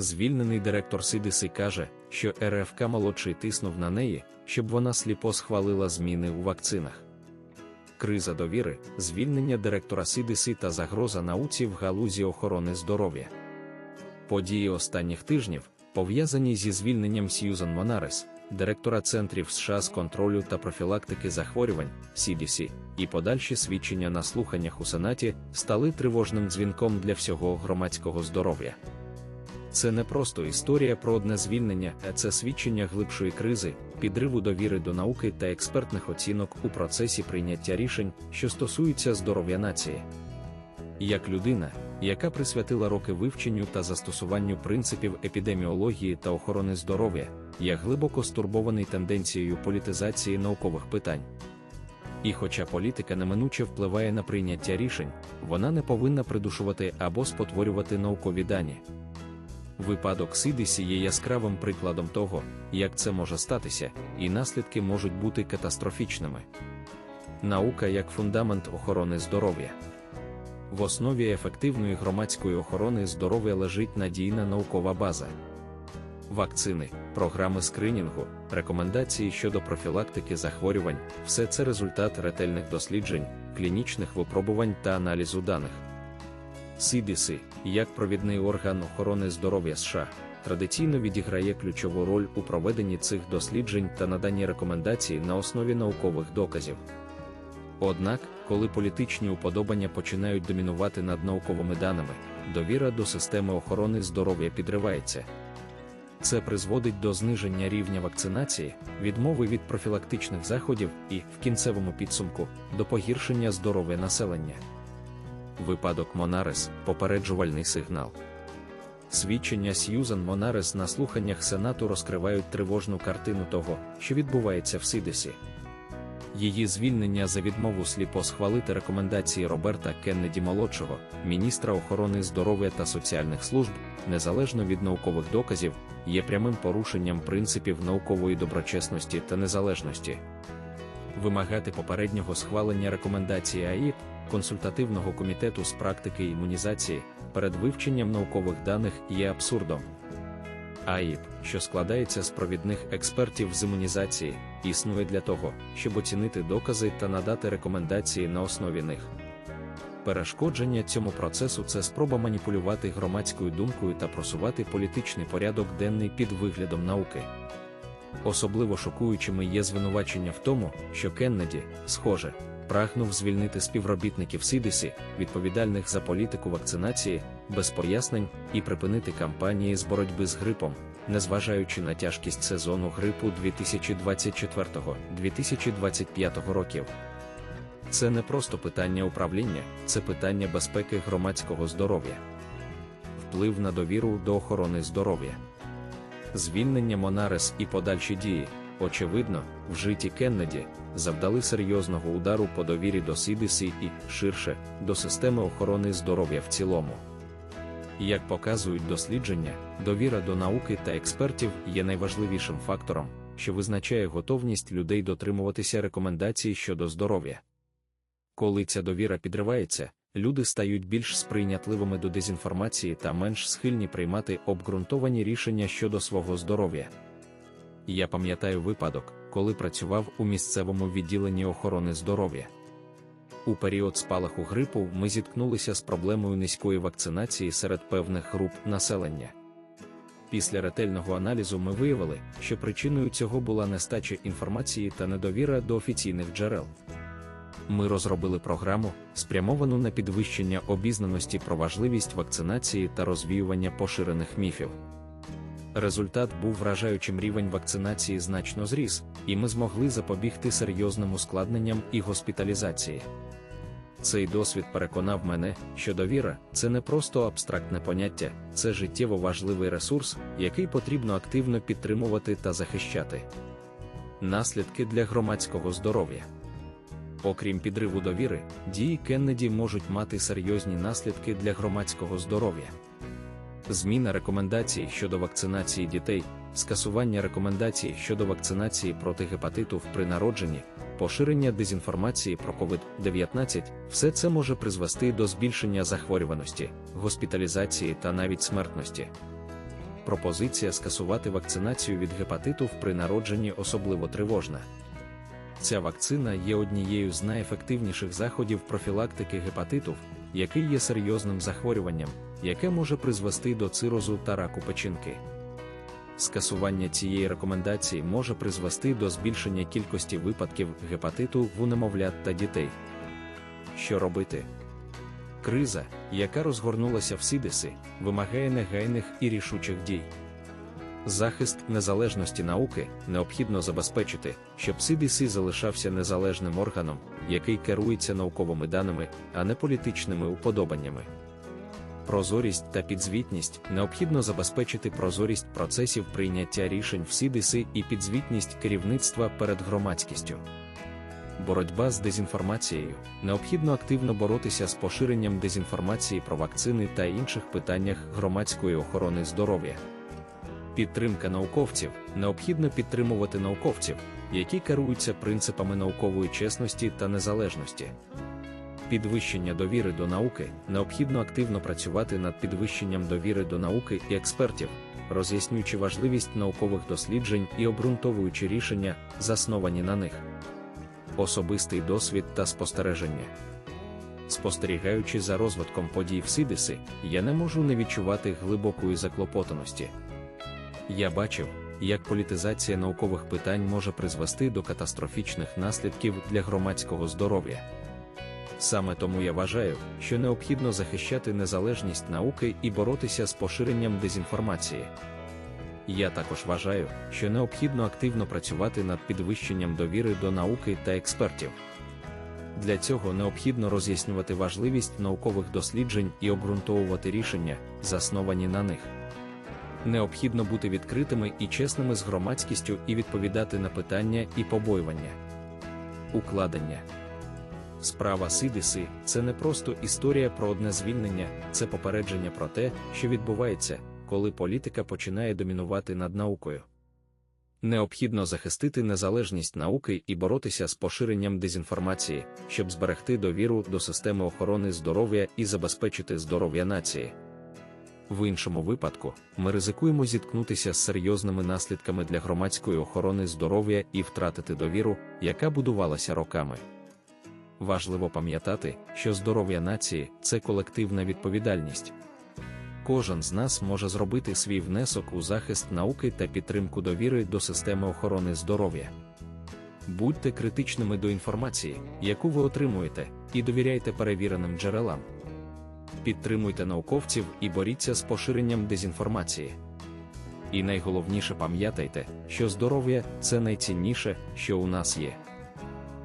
Звільнений директор Сидиси каже, що РФК молодший тиснув на неї, щоб вона сліпо схвалила зміни у вакцинах. Криза довіри, звільнення директора Сидиси та загроза науці в галузі охорони здоров'я. Події останніх тижнів, пов'язані зі звільненням Сьюзан Монарес, директора Центрів США з контролю та профілактики захворювань CDC, і подальші свідчення на слуханнях у Сенаті стали тривожним дзвінком для всього громадського здоров'я. Це не просто історія про одне звільнення, а це свідчення глибшої кризи, підриву довіри до науки та експертних оцінок у процесі прийняття рішень, що стосуються здоров'я нації. Як людина, яка присвятила роки вивченню та застосуванню принципів епідеміології та охорони здоров'я, я глибоко стурбований тенденцією політизації наукових питань. І хоча політика неминуче впливає на прийняття рішень, вона не повинна придушувати або спотворювати наукові дані. Випадок Сидисі є яскравим прикладом того, як це може статися, і наслідки можуть бути катастрофічними. Наука як фундамент охорони здоров'я. В основі ефективної громадської охорони здоров'я лежить надійна наукова база. Вакцини, програми скринінгу, рекомендації щодо профілактики захворювань все це результат ретельних досліджень, клінічних випробувань та аналізу даних. CDC, як провідний орган охорони здоров'я США, традиційно відіграє ключову роль у проведенні цих досліджень та наданні рекомендацій на основі наукових доказів. Однак, коли політичні уподобання починають домінувати над науковими даними, довіра до системи охорони здоров'я підривається. Це призводить до зниження рівня вакцинації, відмови від профілактичних заходів і, в кінцевому підсумку, до погіршення здоров'я населення. Випадок Монарес попереджувальний сигнал. Свідчення Сьюзан Монарес на слуханнях Сенату розкривають тривожну картину того, що відбувається в Сидесі. Її звільнення за відмову сліпо схвалити рекомендації Роберта Кеннеді молодшого, міністра охорони здоров'я та соціальних служб, незалежно від наукових доказів, є прямим порушенням принципів наукової доброчесності та незалежності. Вимагати попереднього схвалення рекомендації АІП, консультативного комітету з практики імунізації перед вивченням наукових даних є абсурдом. АІП, що складається з провідних експертів з імунізації, існує для того, щоб оцінити докази та надати рекомендації на основі них. Перешкодження цьому процесу це спроба маніпулювати громадською думкою та просувати політичний порядок денний під виглядом науки. Особливо шокуючими є звинувачення в тому, що Кеннеді, схоже, прагнув звільнити співробітників Сидесі, відповідальних за політику вакцинації, без пояснень і припинити кампанії з боротьби з грипом, незважаючи на тяжкість сезону грипу 2024-2025 років. Це не просто питання управління, це питання безпеки громадського здоров'я, вплив на довіру до охорони здоров'я, звільнення Монарес і подальші дії, очевидно, в житті Кеннеді завдали серйозного удару по довірі до CDC і, ширше, до системи охорони здоров'я в цілому. Як показують дослідження, довіра до науки та експертів є найважливішим фактором, що визначає готовність людей дотримуватися рекомендацій щодо здоров'я. Коли ця довіра підривається, люди стають більш сприйнятливими до дезінформації та менш схильні приймати обґрунтовані рішення щодо свого здоров'я. Я пам'ятаю випадок, коли працював у місцевому відділенні охорони здоров'я. У період спалаху грипу ми зіткнулися з проблемою низької вакцинації серед певних груп населення. Після ретельного аналізу ми виявили, що причиною цього була нестача інформації та недовіра до офіційних джерел. Ми розробили програму, спрямовану на підвищення обізнаності про важливість вакцинації та розвіювання поширених міфів. Результат був вражаючим рівень вакцинації значно зріс, і ми змогли запобігти серйозним ускладненням і госпіталізації. Цей досвід переконав мене, що довіра це не просто абстрактне поняття, це життєво важливий ресурс, який потрібно активно підтримувати та захищати. Наслідки для громадського здоров'я. Окрім підриву довіри, дії Кеннеді можуть мати серйозні наслідки для громадського здоров'я. Зміна рекомендацій щодо вакцинації дітей, скасування рекомендацій щодо вакцинації проти гепатиту при народженні, поширення дезінформації про COVID-19, все це може призвести до збільшення захворюваності, госпіталізації та навіть смертності. пропозиція скасувати вакцинацію від гепатиту при народженні особливо тривожна. Ця вакцина є однією з найефективніших заходів профілактики гепатиту, який є серйозним захворюванням, яке може призвести до цирозу та раку печінки. Скасування цієї рекомендації може призвести до збільшення кількості випадків гепатиту в немовлят та дітей. Що робити? Криза, яка розгорнулася в Сідиси, вимагає негайних і рішучих дій. Захист незалежності науки необхідно забезпечити, щоб Сідиси залишався незалежним органом, який керується науковими даними, а не політичними уподобаннями. Прозорість та підзвітність необхідно забезпечити прозорість процесів прийняття рішень в Сідиси і підзвітність керівництва перед громадськістю. Боротьба з дезінформацією необхідно активно боротися з поширенням дезінформації про вакцини та інших питаннях громадської охорони здоров'я. Підтримка науковців необхідно підтримувати науковців, які керуються принципами наукової чесності та незалежності. Підвищення довіри до науки необхідно активно працювати над підвищенням довіри до науки і експертів, роз'яснюючи важливість наукових досліджень і обґрунтовуючи рішення, засновані на них. Особистий досвід та спостереження. Спостерігаючи за розвитком подій в Сидиси, я не можу не відчувати глибокої заклопотаності. Я бачив, як політизація наукових питань може призвести до катастрофічних наслідків для громадського здоров'я. Саме тому я вважаю, що необхідно захищати незалежність науки і боротися з поширенням дезінформації. Я також вважаю, що необхідно активно працювати над підвищенням довіри до науки та експертів. Для цього необхідно роз'яснювати важливість наукових досліджень і обґрунтовувати рішення, засновані на них. Необхідно бути відкритими і чесними з громадськістю і відповідати на питання і побоювання. Укладення Справа Сидиси це не просто історія про одне звільнення, це попередження про те, що відбувається, коли політика починає домінувати над наукою. Необхідно захистити незалежність науки і боротися з поширенням дезінформації, щоб зберегти довіру до системи охорони здоров'я і забезпечити здоров'я нації. В іншому випадку, ми ризикуємо зіткнутися з серйозними наслідками для громадської охорони здоров'я і втратити довіру, яка будувалася роками. Важливо пам'ятати, що здоров'я нації це колективна відповідальність. Кожен з нас може зробити свій внесок у захист науки та підтримку довіри до системи охорони здоров'я. Будьте критичними до інформації, яку ви отримуєте, і довіряйте перевіреним джерелам. Підтримуйте науковців і боріться з поширенням дезінформації. І найголовніше пам'ятайте, що здоров'я це найцінніше, що у нас є.